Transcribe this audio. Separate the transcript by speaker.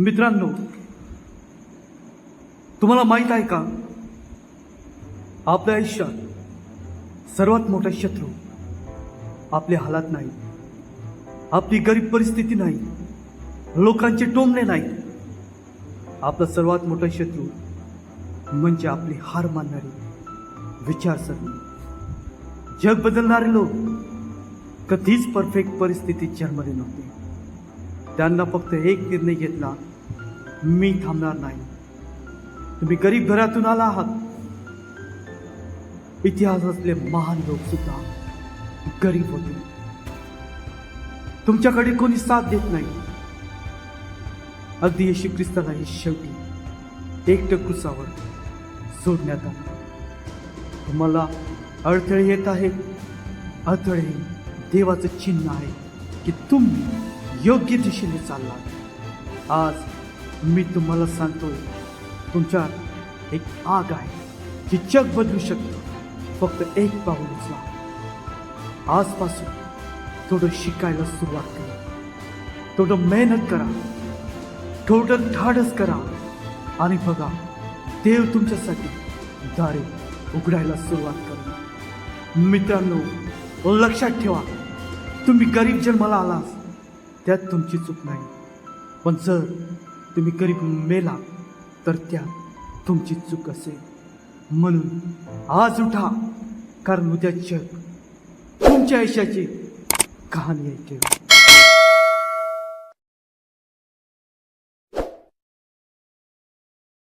Speaker 1: मित्रांनो तुम्हाला माहीत आहे का? आपल्या आयुष्यात सर्वात मोठा शत्रू आपले हालात नाही. आपली गरीब परिस्थिती नाही. लोकांचे टोमणे नाही. आपला सर्वात मोठा शत्रू म्हणजे आपली हार मानणारी विचारसरणी. जग बदलणारे लोक कधीच परफेक्ट परिस्थितीत जन्मले नव्हते. त्यांना फक्त एक निर्णय घेतला मी थांबणार नाही. तुम्ही गरीब घरातून आला आहात. इतिहासातले महान लोक सुद्धा गरीब होते. तुमच्याकडे कोणी साथ देत नाही. अगदी येशू ख्रिस्तालाही शेवटी एकटक कृसावर सोडण्यात आला. तुम्हाला अडथळे येत आहेत. अडथळे देवाचं चिन्ह आहे की तुम्ही योग्य दिशेने चाललात. आज मी तुम्हाला सांगतोय तुमच्यात एक आग आहे जी जग बदलू शकतं. फक्त एक पाऊल उचला. आजपासून थोडं शिकायला सुरुवात करा. थोडं मेहनत करा. थोडं धाडस करा. आणि बघा देव तुमच्यासाठी दारे उघडायला सुरुवात करा. मित्रांनो लक्षात ठेवा तुम्ही गरीब जन्माला आलास त्यात तुमची चूक नाही. पण जर तुम्ही गरीब मेला तर त्या तुमची चूक असेल. म्हणून आज उठा कारण उद्या जग तुमच्या आयुष्याची कहाणी ऐकेल